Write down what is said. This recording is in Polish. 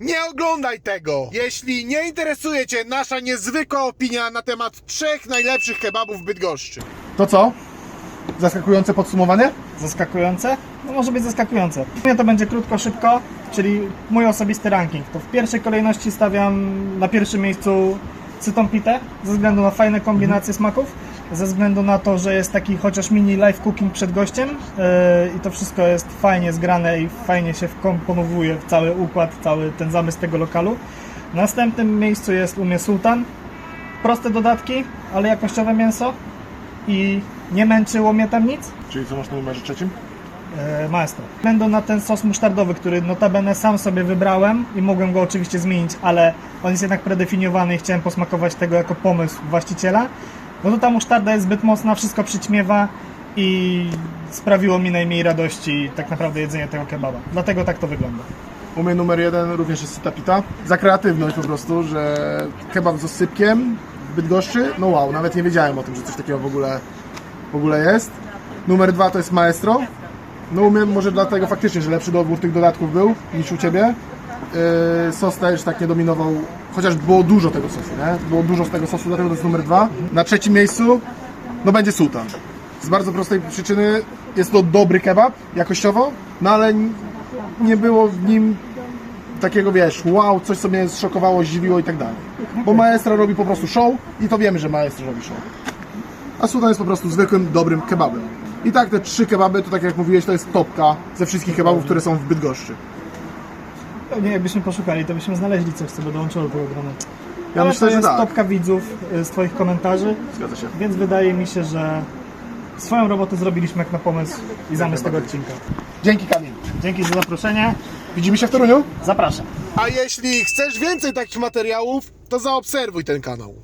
Nie oglądaj tego! Jeśli nie interesuje Cię nasza niezwykła opinia na temat trzech najlepszych kebabów w Bydgoszczy. To co? Zaskakujące podsumowanie? Zaskakujące? No może być zaskakujące. U mnie to będzie krótko, szybko, czyli mój osobisty ranking. To w pierwszej kolejności stawiam na pierwszym miejscu cytą pitę, ze względu na fajne kombinacje smaków, ze względu na to, że jest taki chociaż mini live cooking przed gościem yy, i to wszystko jest fajnie zgrane i fajnie się wkomponowuje w cały układ, cały ten zamysł tego lokalu. W następnym miejscu jest u mnie sultan. Proste dodatki, ale jakościowe mięso i nie męczyło mnie tam nic. Czyli co masz na numerze trzecim? E, Maestro. Będą na ten sos musztardowy, który notabene sam sobie wybrałem i mogłem go oczywiście zmienić, ale on jest jednak predefiniowany i chciałem posmakować tego jako pomysł właściciela. No to ta musztarda jest zbyt mocna, wszystko przyćmiewa i sprawiło mi najmniej radości tak naprawdę jedzenie tego kebaba. Dlatego tak to wygląda. U mnie numer jeden również jest Sita Pita. Za kreatywność po prostu, że kebab z osypkiem w Bydgoszczy, no wow, nawet nie wiedziałem o tym, że coś takiego w ogóle, w ogóle jest. Numer dwa to jest Maestro. No u mnie może dlatego faktycznie, że lepszy dobór tych dodatków był niż u Ciebie. Yy, sos też tak nie dominował, chociaż było dużo tego sosu, nie? Było dużo z tego sosu, dlatego to jest numer dwa. Na trzecim miejscu, no będzie Sultan. Z bardzo prostej przyczyny jest to dobry kebab jakościowo, no ale nie było w nim takiego, wiesz, wow, coś co mnie zszokowało, zdziwiło i tak dalej. Bo maestro robi po prostu show i to wiemy, że maestro robi show. A Sultan jest po prostu zwykłym, dobrym kebabem. I tak te trzy kebaby, to tak jak mówiłeś, to jest topka ze wszystkich kebabów, które są w Bydgoszczy. Pewnie jakbyśmy poszukali, to byśmy znaleźli coś, co by dołączyło do tego grona. Ja Ale myślę, to że jest tak. topka widzów y, z Twoich komentarzy, Zgadza się. więc wydaje mi się, że swoją robotę zrobiliśmy jak na pomysł i zamysł tego odcinka. Dzięki Kamil. Dzięki za zaproszenie. Widzimy się w Toruniu? Zapraszam. A jeśli chcesz więcej takich materiałów, to zaobserwuj ten kanał.